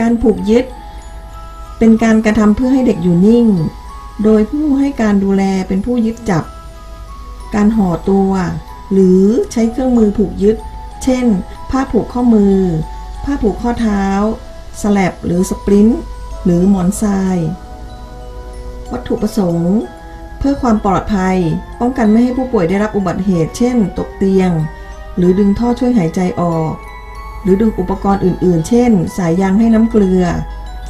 การผูกยึด เป็นการกระทำเพื่อให้เด็กอยู่นิ่ง โดยผู้ให้การดูแลเป็นผู้ยึดจับ การห่อตัว หรือใช้เครื่องมือผูกยึด เช่น ผ้าผูกข้อมือ ผ้าผูกข้อเท้าสแลบหรือสปรินต์หรือหมอนทราย วัตถุประสงค์ เพื่อความปลอดภัย ป้องกันไม่ให้ผู้ป่วยได้รับอุบัติเหตุ เช่น ตกเตียง หรือดึงท่อช่วยหายใจออก รือดึงอุปกรณ์อื่น ๆ เช่น สายยางให้น้ำเกลือ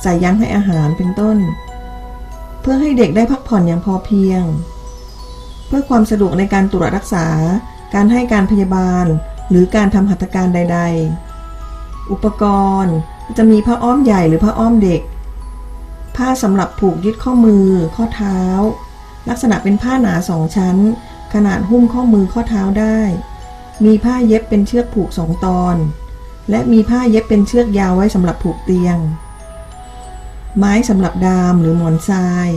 สายยางให้อาหารเป็นต้น เพื่อให้เด็กได้พักผ่อนอย่างพอเพียง เพื่อความสะดวกในการตรวจรักษา การให้การพยาบาล หรือการทำหัตถการใด ๆ อุปกรณ์จะมีผ้าอ้อมใหญ่หรือผ้าอ้อมเด็ก ผ้าสำหรับผูกยึดข้อมือ ข้อเท้า ลักษณะเป็นผ้าหนาสองชั้น ขนาดหุ้มข้อมือข้อเท้าได้ มีผ้าเย็บเป็นเชือกผูกสองตอน และมีผ้าเย็บเป็นเชือกยาวไว้สำหรับผูกเตียง ไม้สำหรับดามหรือหมอนทราย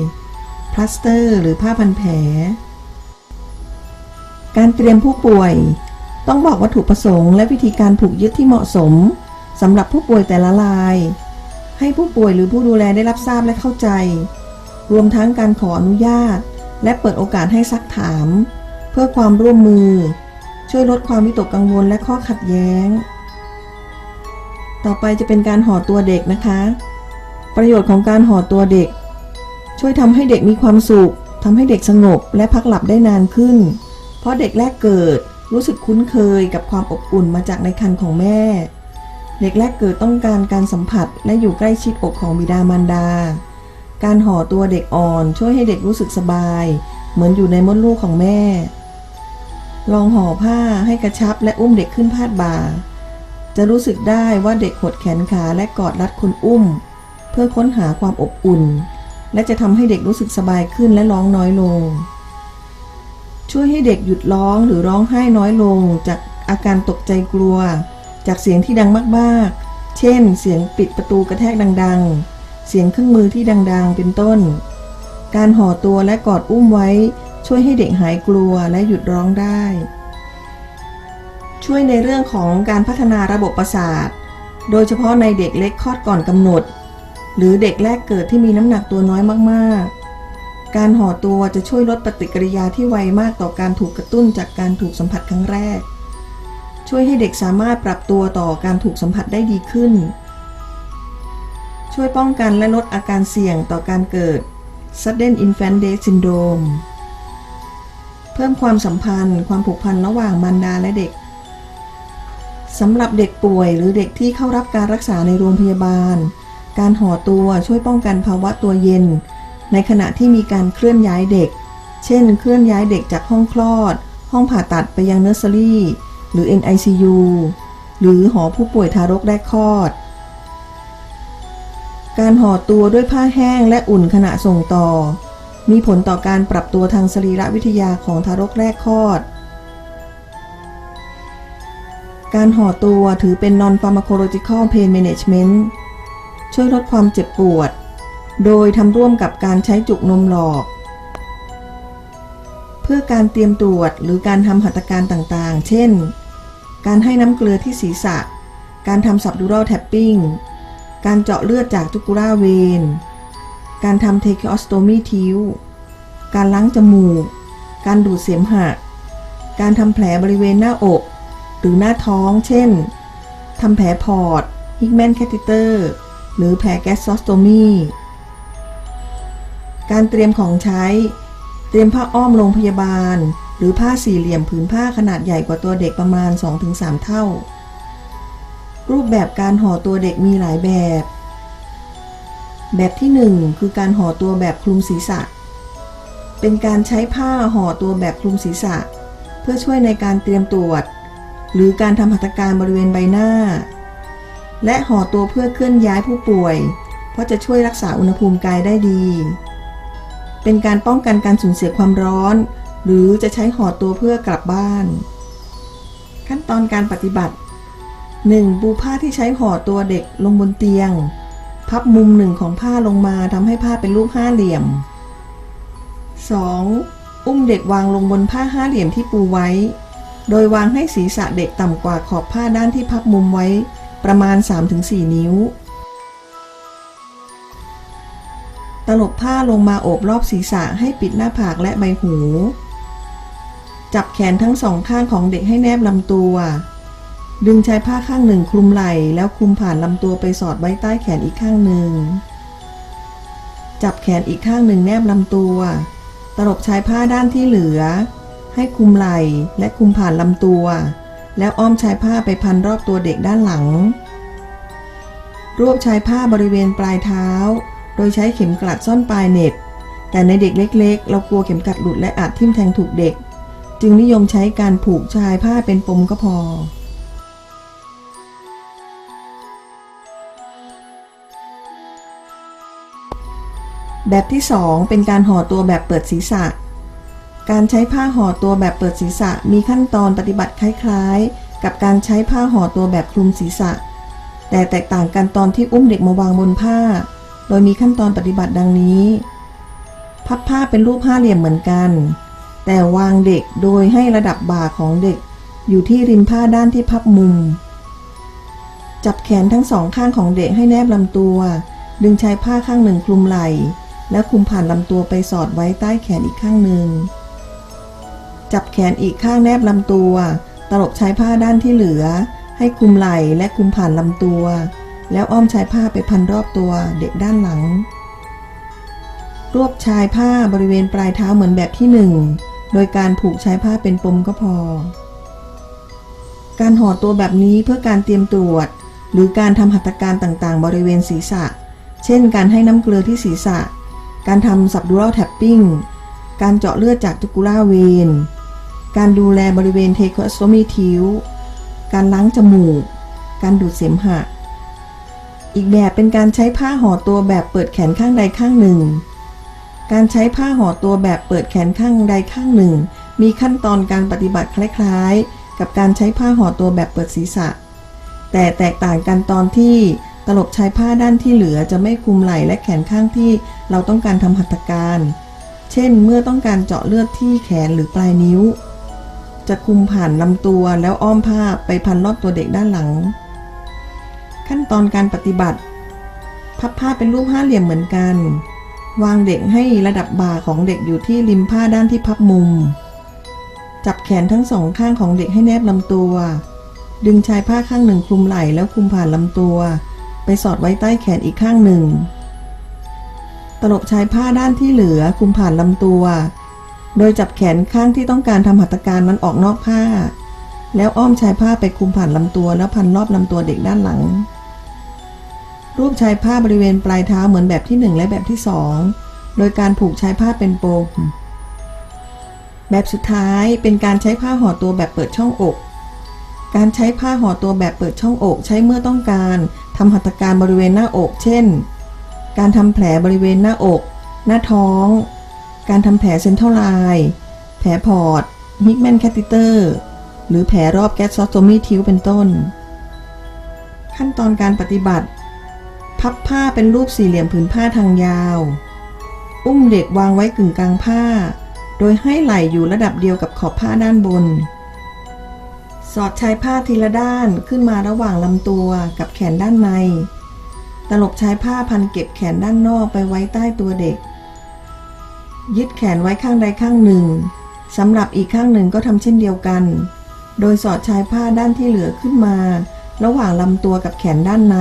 พลาสเตอร์หรือผ้าพันแผล การเตรียมผู้ป่วย ต้องบอกวัตถุประสงค์และวิธีการผูกยึดที่เหมาะสมสำหรับผู้ป่วยแต่ละราย ให้ผู้ป่วยหรือผู้ดูแลได้รับทราบและเข้าใจ รวมทั้งการขออนุญาต และเปิดโอกาสให้ซักถาม เพื่อความร่วมมือ ช่วยลดความวิตกกังวลและข้อขัดแย้ง ต่อไปจะเป็นการห่อตัวเด็กนะคะ ประโยชน์ของการห่อตัวเด็ก ช่วยทำให้เด็กมีความสุขทำให้เด็กสงบและพักหลับได้นานขึ้น เพราะเด็กแรกเกิดรู้สึกคุ้นเคยกับความอบอุ่นมาจากในครรภ์ของแม่ เด็กแรกเกิดต้องการการสัมผัสและอยู่ใกล้ชิดอกของบิดามารดา การห่อตัวเด็กอ่อนช่วยให้เด็กรู้สึกสบาย เหมือนอยู่ในมดลูกของแม่ ลองห่อผ้าให้กระชับและอุ้มเด็กขึ้นพาดบ่า จะรู้สึกได้ว่าเด็กหดแขนขาและกอดรัดคนอุ้ม เพื่อค้นหาความอบอุ่น และจะทำให้เด็กรู้สึกสบายขึ้นและร้องน้อยลง ช่วยให้เด็กหยุดร้องหรือร้องไห้น้อยลง จากอาการตกใจกลัว จากเสียงที่ดังมากๆ เช่น เสียงปิดประตูกระแทกดัง ๆ เสียงเครื่องมือที่ดังๆ เป็นต้น การห่อตัวและกอดอุ้มไว้ ช่วยให้เด็กหายกลัวและหยุดร้องได้ ช่วยในเรื่องของการพัฒนาระบบประสาท โดยเฉพาะในเด็กเล็กคลอดก่อนกำหนด หรือเด็กแรกเกิดที่มีน้ำหนักตัวน้อยมากๆ การห่อตัวจะช่วยลดปฏิกิริยาที่ไวมากต่อการถูกกระตุ้นจากการถูกสัมผัสครั้งแรก ช่วยให้เด็กสามารถปรับตัวต่อการถูกสัมผัสได้ดีขึ้น ช่วยป้องกันและลดอาการเสี่ยงต่อการเกิด sudden infant death syndrome เพิ่มความสัมพันธ์ ความผูกพันระหว่างมารดาและเด็ก สำหรับเด็กป่วยหรือเด็กที่เข้ารับการรักษาในโรงพยาบาล การห่อตัวช่วยป้องกันภาวะตัวเย็น ในขณะที่มีการเคลื่อนย้ายเด็ก เช่น เคลื่อนย้ายเด็กจากห้องคลอด ห้องผ่าตัดไปยังเนอร์เซอรี่หรือ NICU หรือหอผู้ป่วยทารกแรกคลอด การห่อตัวด้วยผ้าแห้งและอุ่นขณะส่งต่อ มีผลต่อการปรับตัวทางสรีรวิทยาของทารกแรกคลอด การห่อตัวถือเป็น non-pharmacological pain management ช่วยลดความเจ็บปวด โดยทำร่วมกับการใช้จุกนมหลอก เพื่อการเตรียมตรวจหรือการทำหัตถการต่างๆ เช่น การให้น้ำเกลือที่ศีรษะ การทำ subdural tapping การเจาะเลือดจากจุกุราเวน การทำ tracheostomy ทิวการล้างจมูก การดูดเสมหะ การทำแผลบริเวณหน้าอก หรือหน้าท้อง เช่น ทำแผลพอร์ตฮิกแมนแคทิเตอร์ หรือแผลแกสโซสโตมีการเตรียมของใช้ เตรียมผ้าอ้อมโรงพยาบาล หรือผ้าสี่เหลี่ยมผืนผ้าขนาดใหญ่กว่าตัวเด็กประมาณ 2-3 เท่า รูปแบบการห่อตัวเด็กมีหลายแบบ แบบที่ 1 คือการห่อตัวแบบคลุมศีรษะ เป็นการใช้ผ้าห่อตัวแบบคลุมศีรษะ เพื่อช่วยในการเตรียมตรวจ หรือการทำหัตถการบริเวณใบหน้า และห่อตัวเพื่อเคลื่อนย้ายผู้ป่วย เพราะจะช่วยรักษาอุณหภูมิกายได้ดี เป็นการป้องกันการสูญเสียความร้อน หรือจะใช้ห่อตัวเพื่อกลับบ้าน ขั้นตอนการปฏิบัติ 1. ปูผ้าที่ใช้ห่อตัวเด็กลงบนเตียง พับมุมหนึ่งของผ้าลงมาทำให้ผ้าเป็นรูปห้าเหลี่ยม 2. อุ้มเด็กวางลงบนผ้าห้าเหลี่ยมที่ปูไว้ โดยวางให้ศีรษะเด็กต่ำกว่าขอบผ้าด้านที่พับมุมไว้ประมาณ 3-4 นิ้ว ตลบผ้าลงมาโอบรอบศีรษะให้ปิดหน้าผากและใบหู จับแขนทั้งสองข้างของเด็กให้แนบลำตัว ดึงชายผ้าข้างหนึ่งคลุมไหล่แล้วคลุมผ่านลำตัวไปสอดไว้ใต้แขนอีกข้างหนึ่ง จับแขนอีกข้างหนึ่งแนบลำตัว ตลบชายผ้าด้านที่เหลือ ให้คลุมไหล่และคลุมผ่านลำตัว แล้วอ้อมชายผ้าไปพันรอบตัวเด็กด้านหลัง รวบชายผ้าบริเวณปลายเท้า โดยใช้เข็มกลัดซ่อนปลายเน็บ แต่ในเด็กเล็ก ๆ เรากลัวเข็มกลัดหลุดและอาจทิ่มแทงถูกเด็ก จึงนิยมใช้การผูกชายผ้าเป็นปมก็พอแบบที่ 2 เป็นการห่อตัวแบบเปิดศีรษะ การใช้ผ้าห่อตัวแบบเปิดศีรษะมีขั้นตอนปฏิบัติคล้ายๆ กับการใช้ผ้าห่อตัวแบบคลุมศีรษะ แต่แตกต่างกันตอนที่อุ้มเด็กมาวางบนผ้า โดยมีขั้นตอนปฏิบัติดังนี้ พับผ้าเป็นรูปห้าเหลี่ยมเหมือนกัน แต่วางเด็กโดยให้ระดับบ่าของเด็ก อยู่ที่ริมผ้าด้านที่พับมุม จับแขนทั้งสองข้างของเด็กให้แนบลำตัว ดึงชายผ้าข้างหนึ่งคลุมไหล่ แล้วคลุมผ่านลำตัวไปสอดไว้ใต้แขนอีกข้างหนึ่ง จับแขนอีกข้างแนบลำตัว ตลบชายผ้าด้านที่เหลือ ให้คลุมไหล่และคลุมผ่านลำตัว แล้วอ้อมชายผ้าไปพันรอบตัวเด็กด้านหลัง รวบชายผ้าบริเวณปลายเท้าเหมือนแบบที่หนึ่งโดยการผูกชายผ้าเป็นปมก็พอ การห่อตัวแบบนี้เพื่อการเตรียมตรวจ หรือการทำหัตถการต่างๆ บริเวณศีรษะ เช่น การให้น้ำเกลือที่ศีรษะ การทำ subdural tapping การเจาะเลือดจากจุกุล่าเวน การดูแลบริเวณเทโคสโตมีทิวการล้างจมูก การดูดเสมหะ อีกแบบเป็นการใช้ผ้าห่อตัวแบบเปิดแขนข้างใดข้างหนึ่ง การใช้ผ้าห่อตัวแบบเปิดแขนข้างใดข้างหนึ่ง มีขั้นตอนการปฏิบัติคล้ายๆ กับการใช้ผ้าห่อตัวแบบเปิดศีรษะ แต่แตกต่างกันตอนที่ตลบชายผ้าด้านที่เหลือจะไม่คลุมไหล่และแขนข้างที่เราต้องการทำหัตถการ เช่น เมื่อต้องการเจาะเลือดที่แขนหรือปลายนิ้ว จะคุมผ่านลำตัวแล้วอ้อมผ้าไปพันรอบตัวเด็กด้านหลัง ขั้นตอนการปฏิบัติ พับผ้าเป็นรูปห้าเหลี่ยมเหมือนกัน วางเด็กให้ระดับบ่าของเด็กอยู่ที่ริมผ้าด้านที่พับมุม จับแขนทั้งสองข้างของเด็กให้แนบลำตัว ดึงชายผ้าข้างหนึ่งคลุมไหล่แล้วคลุมผ่านลำตัว ไปสอดไว้ใต้แขนอีกข้างหนึ่ง ตลบชายผ้าด้านที่เหลือคลุมผ่านลำตัว โดยจับแขนข้างที่ต้องการทำหัตถการนั้นออกนอกผ้า แล้วอ้อมชายผ้าไปคลุมผ่านลำตัวแล้วพันรอบลำตัวเด็กด้านหลัง รูปชายผ้าบริเวณปลายเท้าเหมือนแบบที่หนึ่งและแบบที่สองโดยการผูกชายผ้าเป็นปมแบบสุดท้ายเป็นการใช้ผ้าห่อตัวแบบเปิดช่องอก การใช้ผ้าห่อตัวแบบเปิดช่องอก ใช้เมื่อต้องการทำหัตถการบริเวณหน้าอก เช่น การทำแผลบริเวณหน้าอก หน้าท้อง การทำแผลเซนทรัลไลน์แผลพอร์ตฮิกแมนแคติเตอร์หรือแผลรอบแก๊สซอสโตมีทิวเป็นต้น ขั้นตอนการปฏิบัติ พับผ้าเป็นรูปสี่เหลี่ยมผืนผ้าทางยาว อุ้มเด็กวางไว้กึ่งกลางผ้า โดยให้ไหล่อยู่ระดับเดียวกับขอบผ้าด้านบน สอดชายผ้าทีละด้านขึ้นมาระหว่างลำตัวกับแขนด้านใน ตลบชายผ้าพันเก็บแขนด้านนอกไปไว้ใต้ตัวเด็ก ยึดแขนไว้ข้างใดข้างหนึ่งสำหรับอีกข้างหนึ่งก็ทำเช่นเดียวกัน โดยสอดชายผ้าด้านที่เหลือขึ้นมา ระหว่างลำตัวกับแขนด้านใน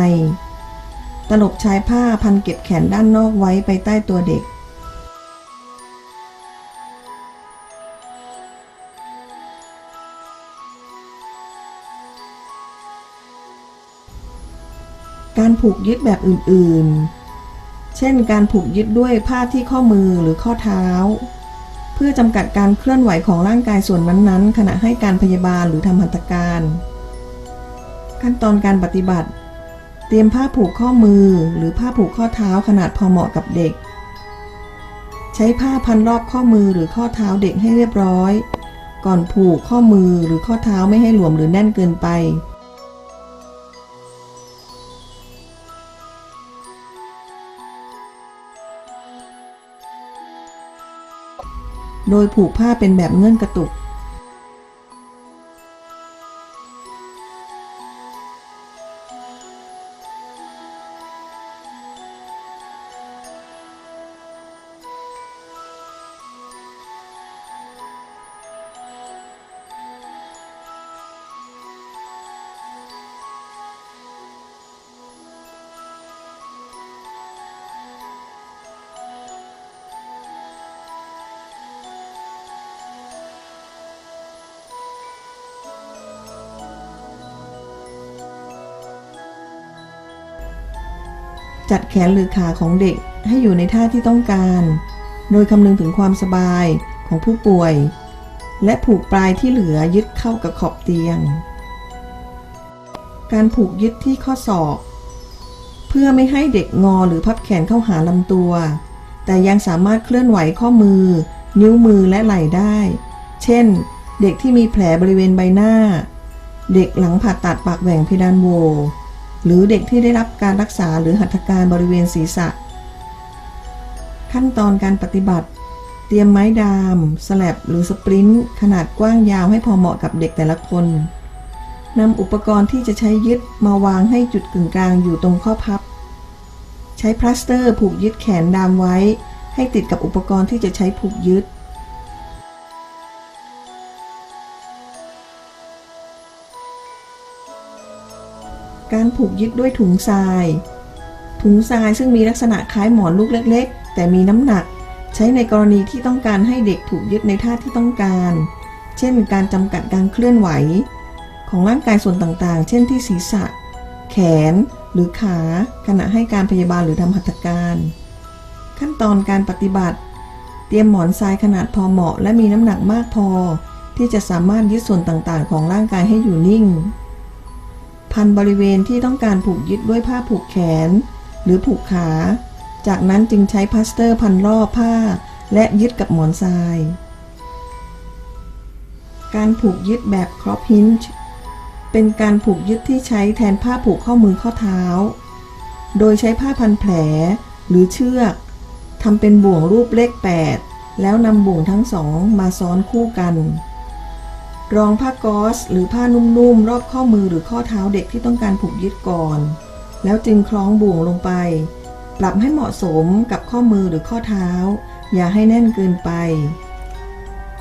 ตลบชายผ้าพันเก็บแขนด้านนอกไว้ไปใต้ตัวเด็ก การผูกยึดแบบอื่นๆ เช่น การผูกยึดด้วยผ้าที่ข้อมือหรือข้อเท้า เพื่อจำกัดการเคลื่อนไหวของร่างกายส่วนนั้นๆ ขณะให้การพยาบาลหรือทำหัตถการ ขั้นตอนการปฏิบัติ เตรียมผ้าผูกข้อมือหรือผ้าผูกข้อเท้าขนาดพอเหมาะกับเด็ก ใช้ผ้าพันรอบข้อมือหรือข้อเท้าเด็กให้เรียบร้อย ก่อนผูกข้อมือหรือข้อเท้าไม่ให้หลวมหรือแน่นเกินไป โดยผูกผ้าเป็นแบบเงื่อนกระตุก จัดแขนหรือขาของเด็กให้อยู่ในท่าที่ต้องการ โดยคำนึงถึงความสบายของผู้ป่วย และผูกปลายที่เหลือยึดเข้ากับขอบเตียง การผูกยึดที่ข้อศอก เพื่อไม่ให้เด็กงอหรือพับแขนเข้าหาลำตัว แต่ยังสามารถเคลื่อนไหวข้อมือ นิ้วมือและไหล่ได้ เช่น เด็กที่มีแผลบริเวณใบหน้า เด็กหลังผ่าตัดปากแหว่งเพดานโว หรือเด็กที่ได้รับการรักษาหรือหัตถการบริเวณศีรษะ ขั้นตอนการปฏิบัติ เตรียมไม้ดามสแลบหรือสปรินต์ขนาดกว้างยาวให้พอเหมาะกับเด็กแต่ละคนนำอุปกรณ์ที่จะใช้ยึดมาวางให้จุดกึ่งกลางอยู่ตรงข้อพับ ใช้พลาสเตอร์ผูกยึดแขนดามไว้ ให้ติดกับอุปกรณ์ที่จะใช้ผูกยึด การผูกยึดด้วยถุงทราย ถุงทรายซึ่งมีลักษณะคล้ายหมอนลูกเล็ก ๆ แต่มีน้ำหนัก ใช้ในกรณีที่ต้องการให้เด็กถูกยึดในท่าที่ต้องการ เช่น การจำกัดการเคลื่อนไหว ของร่างกายส่วนต่างๆ เช่นที่ศีรษะ แขน หรือขา ขณะให้การพยาบาลหรือทำหัตถการ ขั้นตอนการปฏิบัติ เตรียมหมอนทรายขนาดพอเหมาะ และมีน้ำหนักมากพอ ที่จะสามารถยึดส่วนต่างๆ ของร่างกายให้อยู่นิ่ง พันบริเวณที่ต้องการผูกยึดด้วยผ้าผูกแขน หรือผูกขา จากนั้นจึงใช้พลาสเตอร์พันรอบผ้า และยึดกับหมอนทราย การผูกยึดแบบครอปฮินช์เป็นการผูกยึดที่ใช้แทนผ้าผูกข้อมือข้อเท้า โดยใช้ผ้าพันแผลหรือเชือกทำเป็นบ่วงรูปเลข 8 แล้วนำบ่วงทั้งสองมาซ้อนคู่กัน รองผ้าก๊อซหรือผ้านุ่มๆ รอบข้อมือหรือข้อเท้าเด็กที่ต้องการผูกยึดก่อน แล้วจึงคล้องบ่วงลงไป ปรับให้เหมาะสมกับข้อมือหรือข้อเท้า อย่าให้แน่นเกินไป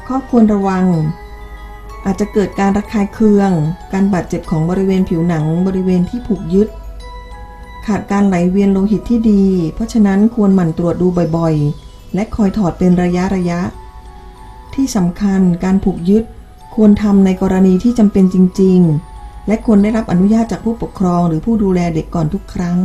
ข้อควรระวัง อาจจะเกิดการระคายเคือง การบาดเจ็บของบริเวณผิวหนังบริเวณที่ผูกยึด ขาดการไหลเวียนโลหิตที่ดี เพราะฉะนั้นควรหมั่นตรวจดูบ่อยๆ และคอยถอดเป็นระยะระยะ ที่สำคัญการผูกยึด ควรทำในกรณีที่จำเป็นจริง ๆ และควรได้รับอนุญาตจากผู้ปกครองหรือผู้ดูแลเด็กก่อนทุกครั้ง